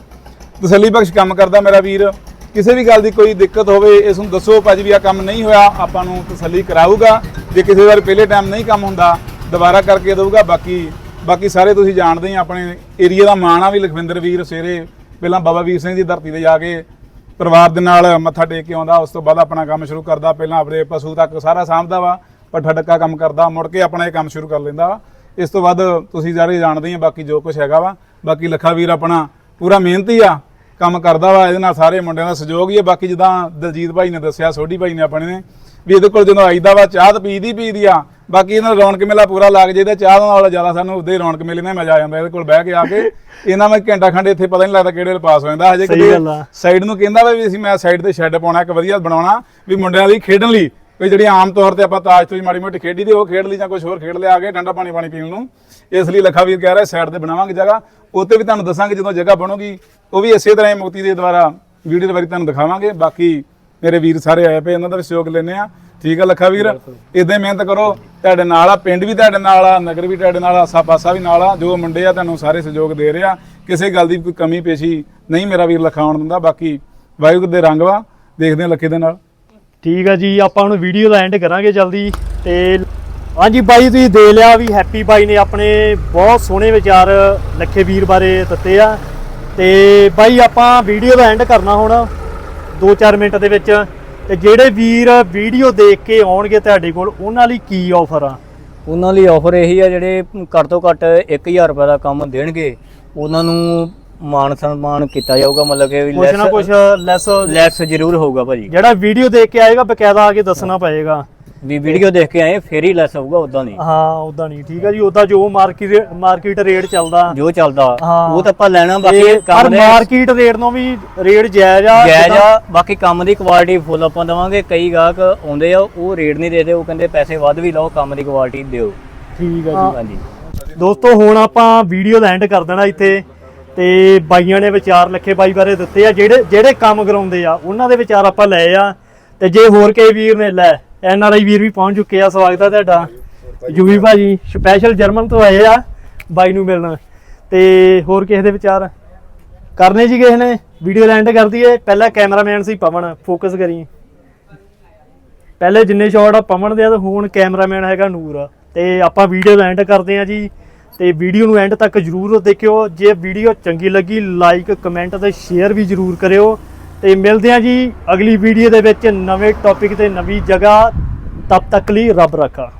ਤਸੱਲੀ ਬਖਸ਼ ਕੰਮ ਕਰਦਾ ਮੇਰਾ ਵੀਰ। ਕਿਸੇ ਵੀ ਗੱਲ ਦੀ ਕੋਈ ਦਿੱਕਤ ਹੋਵੇ, ਇਸ ਨੂੰ ਦੱਸੋ, ਭਾਜੀ ਵੀ ਆ ਕੰਮ ਨਹੀਂ ਹੋਇਆ, ਆਪਾਂ ਨੂੰ ਤਸੱਲੀ ਕਰਾਊਗਾ। ਜੇ ਕਿਸੇ ਵਾਰ ਪਹਿਲੇ ਟਾਈਮ ਨਹੀਂ ਕੰਮ ਹੁੰਦਾ, ਦੁਬਾਰਾ ਕਰਕੇ ਦਊਗਾ। ਬਾਕੀ ਬਾਕੀ ਸਾਰੇ ਤੁਸੀਂ ਜਾਣਦੇ ਹੀ ਆਪਣੇ ਏਰੀਆ ਦਾ ਮਾਣ ਆ ਵੀ ਲਖਵਿੰਦਰ ਵੀਰ ਸਵੇਰੇ ਪਹਿਲਾਂ ਬਾਬਾ ਵੀਰ ਸਿੰਘ ਦੀ ਧਰਤੀ ਤੇ ਜਾ ਕੇ ਪਰਿਵਾਰ ਦੇ ਨਾਲ ਮੱਥਾ ਟੇਕ ਕੇ ਆਉਂਦਾ, ਉਸ ਤੋਂ ਬਾਅਦ ਆਪਣਾ ਕੰਮ ਸ਼ੁਰੂ ਕਰਦਾ। ਪਹਿਲਾਂ ਆਪਣੇ ਪਸ਼ੂ ਤੱਕ ਸਾਰਾ ਸਾਂਭਦਾ ਵਾ ਪੱਠਾ ਡੱਕਾ ਕੰਮ ਕਰਦਾ, ਮੁੜ ਕੇ ਆਪਣਾ ਇਹ ਕੰਮ ਸ਼ੁਰੂ ਕਰ ਲੈਂਦਾ ਵਾ। ਇਸ ਤੋਂ ਬਾਅਦ ਤੁਸੀਂ ਸਾਰੇ ਜਾਣਦੇ ਹੀ ਬਾਕੀ ਜੋ ਕੁਝ ਹੈਗਾ ਵਾ। ਬਾਕੀ ਲੱਖਾ ਵੀਰ ਆਪਣਾ ਪੂਰਾ ਮਿਹਨਤੀ ਆ, ਕੰਮ ਕਰਦਾ ਵਾ, ਇਹਦੇ ਨਾਲ ਸਾਰੇ ਮੁੰਡਿਆਂ ਦਾ ਸਹਿਯੋਗ ਹੀ ਹੈ ਬਾਕੀ ਜਿੱਦਾਂ ਦਲਜੀਤ ਭਾਈ ਨੇ ਦੱਸਿਆ, ਸੋਢੀ ਭਾਈ ਨੇ ਆਪਣੇ ਨੇ, ਵੀ ਇਹਦੇ ਕੋਲ ਜਦੋਂ ਆਈਦਾ ਵਾ, ਚਾਹ ਤਾਂ ਪੀਦੀ ਪੀਦੀ ਆ। ਬਾਕੀ ਇਹਨਾਂ ਦਾ ਰੌਣਕ ਮੇਲਾ ਪੂਰਾ ਲੱਗ ਜਾਈਦਾ ਚਾਹ ਨਾਲ ਜ਼ਿਆਦਾ ਸਾਨੂੰ ਉਹਦੇ ਰੌਣਕ ਮੇਲੇ ਨਾਲ ਮਜ਼ਾ ਆ ਜਾਂਦਾ ਇਹਦੇ ਕੋਲ ਬਹਿ ਕੇ ਆ ਕੇ। ਇਹਨਾਂ ਮੈਂ ਘੰਟਾ ਖੰਡ ਇੱਥੇ ਪਤਾ ਨਹੀਂ ਲੱਗਦਾ ਕਿਹੜੇ ਵੇਲੇ ਪਾਸ ਹੋ ਜਾਂਦਾ। ਹਜੇ ਸਹੀ ਗੱਲ ਆ। ਸਾਈਡ ਨੂੰ ਕਹਿੰਦਾ ਵਾ ਵੀ ਅਸੀਂ ਮੈਂ ਸਾਈਡ ਤੇ ਸ਼ੈੱਡ ਪਾਉਣਾ ਇੱਕ ਵਧੀਆ ਬਣਾਉਣਾ ਵੀ ਮੁੰਡਿਆਂ ਲਈ ਖੇਡਣ ਲਈ। ਵੀ ਜਿਹੜੀ ਆਮ ਤੌਰ ਤੇ ਆਪਾਂ ਤਾਸ਼ ਤੋਂ ਮਾੜੀ ਮੋਟੀ ਖੇਡੀ ਦੀ ਉਹ ਖੇਡ ਲਈ ਜਾਂ ਕੁਝ ਹੋਰ ਖੇਡ ਲਿਆ ਆ ਕੇ ਠੰਡਾ ਪਾਣੀ ਪਾਣੀ ਪੀਣ ਨੂੰ। ਇਸ ਲਈ ਲੱਖਾ ਵੀਰ ਕਹਿ ਰਿਹਾ ਸਾਈਡ ਤੇ ਬਣਾਵਾਂਗੇ ਜਗ੍ਹਾ। ਉੱਤੇ ਵੀ ਤੁਹਾਨੂੰ ਦੱਸਾਂਗੇ ਜਦੋਂ ਜਗ੍ਹਾ ਬਣੂਗੀ। ਉਹ ਵੀ ਇਸੇ ਤਰ੍ਹਾਂ ਹੀ ਮੁਕਤੀ ਦੇ ਦੁਆਰਾ ਵੀਡੀਓ ਦੇ ਬਾਰੇ ਤੁਹਾਨੂੰ ਦਿਖਾਵਾਂਗੇ। ਬਾਕੀ ਮੇਰੇ ਵੀਰ ਸਾਰੇ ਆਏ ਪਏ ਇਹਨਾਂ ਦਾ ਵੀ ਸਹਿਯੋਗ ਲੈਣੇ ਆ ਠੀਕ ਆ ਲੱਖਾ ਵੀਰ? ਇਦਾਂ ਮਿਹਨਤ ਕਰੋ। ਤੁਹਾਡੇ ਨਾਲ ਆ ਪਿੰਡ ਵੀ ਤੁਹਾਡੇ ਨਾਲ ਆ ਨਗਰ ਵੀ ਤੁਹਾਡੇ ਨਾਲ ਆ ਆਸਾ ਪਾਸਾ ਵੀ ਨਾਲ ਆ। ਜੋ ਮੁੰਡੇ ਆ ਤੁਹਾਨੂੰ ਸਾਰੇ ਸਹਿਯੋਗ ਦੇ ਰਹੇ ਕਿਸੇ ਗੱਲ ਦੀ ਕੋਈ ਕਮੀ ਪੇਸ਼ੀ ਨਹੀਂ ਮੇਰਾ ਵੀਰ ਲੱਖਾ ਆਉਣ ਦਿੰਦਾ। ਬਾਕੀ ਵਾਹਿਗੁਰੂ ਦੇ ਰੰਗ ਵਾ। ਦੇਖਦੇ ਆ ਲੱਖੇ ਦੇ ਨਾਲ। ਠੀਕ ਆ ਜੀ ਆਪਾਂ ਹੁਣ ਵੀਡੀਓ ਦਾ ਐਂਡ ਕਰਾਂਗੇ ਜਲਦੀ। ਤੇ ਹਾਂਜੀ ਬਾਈ ਤੁਸੀਂ ਦੇ ਲਿਆ ਵੀ ਹੈਪੀ ਬਾਈ ਨੇ ਆਪਣੇ ਬਹੁਤ ਸੋਹਣੇ ਵਿਚਾਰ ਲੱਖੇ ਵੀਰ ਬਾਰੇ ਦਿੱਤੇ ਆ। ਤੇ ਬਾਈ ਆਪਾਂ ਵੀਡੀਓ ਦਾ ਐਂਡ ਕਰਨਾ ਹੁਣ। 2-4 ਮਿੰਟ ਦੇ ਵਿੱਚ। ਤੇ ਜਿਹੜੇ ਵੀਰ ਵੀਡੀਓ ਦੇਖ ਕੇ ਆਉਣਗੇ ਤੁਹਾਡੇ ਕੋਲ ਉਹਨਾਂ ਲਈ ਕੀ ਆਫਰ ਆ? ਉਹਨਾਂ ਲਈ ਆਫਰ ਇਹੀ ਆ ਜਿਹੜੇ ਘੱਟ ਤੋਂ ਘੱਟ 1000 ਰੁਪਏ ਦਾ ਕੰਮ ਦੇਣਗੇ ਉਹਨਾਂ ਨੂੰ ਮਾਨ ਸਨਮਾਨ ਕੀਤਾ ਜਾਊਗਾ ਮਤਲਬ ਕਿ ਕੁਛ ਨਾ ਕੁਛ ਲੈਸ ਲੈਸ ਜ਼ਰੂਰ ਹੋਊਗਾ ਭਾਜੀ। ਜਿਹੜਾ ਵੀਡੀਓ ਦੇਖ ਕੇ ਆਏਗਾ ਬਕਾਇਦਾ ਆ ਕੇ ਦੱਸਣਾ ਪਏਗਾ। ਵੀ ਵੀਡੀਓ ਦੇਖ ਕੇ ਆਏ ਫੇਰ ਹੀ ਲੈਸ ਹੋਊਗਾ ਉਦਾਂ ਨਹੀਂ ਹਾਂ ਉਦਾਂ ਨਹੀਂ ਠੀਕ ਆ ਜੀ। ਉਦਾਂ ਜੋ ਮਾਰਕੀਟ ਮਾਰਕੀਟ ਰੇਟ ਚੱਲਦਾ। ਜੋ ਚੱਲਦਾ। ਉਹ ਤਾਂ ਆਪਾਂ ਲੈਣਾ ਬਾਕੀ ਕੰਮ ਦੇ ਮਾਰਕੀਟ ਰੇਟ ਨੂੰ ਵੀ ਰੇਟ ਜਾਇਜ਼ ਆ ਜਾਇਜ਼ ਆ ਬਾਕੀ ਕੰਮ ਦੀ ਕੁਆਲਿਟੀ ਫੁੱਲ ਆਪਾਂ ਦਵਾਂਗੇ। ਕਈ ਗਾਹਕ ਆਉਂਦੇ ਆ ਉਹ ਰੇਟ ਨਹੀਂ ਦੇਦੇ ਉਹ ਕਹਿੰਦੇ ਪੈਸੇ ਵੱਧ ਵੀ ਲਓ ਕੰਮ ਦੀ ਕੁਆਲਿਟੀ ਦਿਓ। ਠੀਕ ਆ ਜੀ। ਹਾਂਜੀ। ਦੋਸਤੋ ਹੁਣ ਆਪਾਂ ਵੀਡੀਓ ਦਾ ਐਂਡ ਕਰ ਦੇਣਾ ਇੱਥੇ। ਤੇ ਬਾਈਆਂ ਨੇ ਵਿਚਾਰ ਲੱਖੇ ਬਾਈ ਬਾਰੇ ਦਿੱਤੇ ਆ। ਜਿਹੜੇ ਜਿਹੜੇ ਕੰਮ ਕਰਾਉਂਦੇ ਆ ਉਹਨਾਂ ਦੇ ਵਿਚਾਰ ਆਪਾਂ ਲਏ ਆ। ਤੇ ਜੇ ਹੋਰ ਕੋਈ ਵੀਰ ਨੇ ਲੈ। ਐਨ ਆਰ ਆਈ ਵੀਰ ਵੀ ਪਹੁੰਚ ਚੁੱਕੇ ਆ, ਸਵਾਗਤ ਆ ਤੁਹਾਡਾ। ਜੂਵੀ ਭਾਜੀ ਸਪੈਸ਼ਲ ਜਰਮਨ ਤੋਂ ਆਏ ਆ ਬਾਈ ਨੂੰ ਮਿਲਣਾ। ਤੇ ਹੋਰ ਕਿਸੇ ਦੇ ਵਿਚਾਰ? ਕਰਨੇ ਜੀ ਕਿਸੇ ਨੇ? ਵੀਡੀਓ ਲੈਂਡ ਐਂਡ ਕਰ ਦਈਏ। ਪਹਿਲਾ ਕੈਮਰਾਮੈਨ ਸੀ ਪਵਨ ਫੋਕਸ ਕਰੀ। ਪਹਿਲੇ ਜਿੰਨੇ ਸ਼ਾਟ ਆ ਪਵਨ ਦੇ ਆ, ਤੇ ਹੁਣ ਕੈਮਰਾਮੈਨ ਹੈਗਾ ਨੂਰ। ਤੇ ਆਪਾਂ ਵੀਡੀਓ ਲੈਂਡ ਕਰਦੇ ਆ ਜੀ। ਤੇ ਵੀਡੀਓ ਨੂੰ ਐਂਡ ਤੱਕ ਜਰੂਰ ਦੇਖਿਓ। ਜੇ ਵੀਡੀਓ ਚੰਗੀ ਲੱਗੀ ਲਾਈਕ ਕਮੈਂਟ ਤੇ ਸ਼ੇਅਰ ਵੀ ਜਰੂਰ ਕਰਿਓ। ਤੇ ਮਿਲਦੇ ਆ ਜੀ ਅਗਲੀ ਵੀਡੀਓ ਦੇ ਵਿੱਚ ਨਵੇਂ ਟੌਪਿਕ ਤੇ ਨਵੀਂ ਜਗ੍ਹਾ। ਤਬ ਤੱਕ ਲਈ ਰੱਬ ਰੱਖਾ।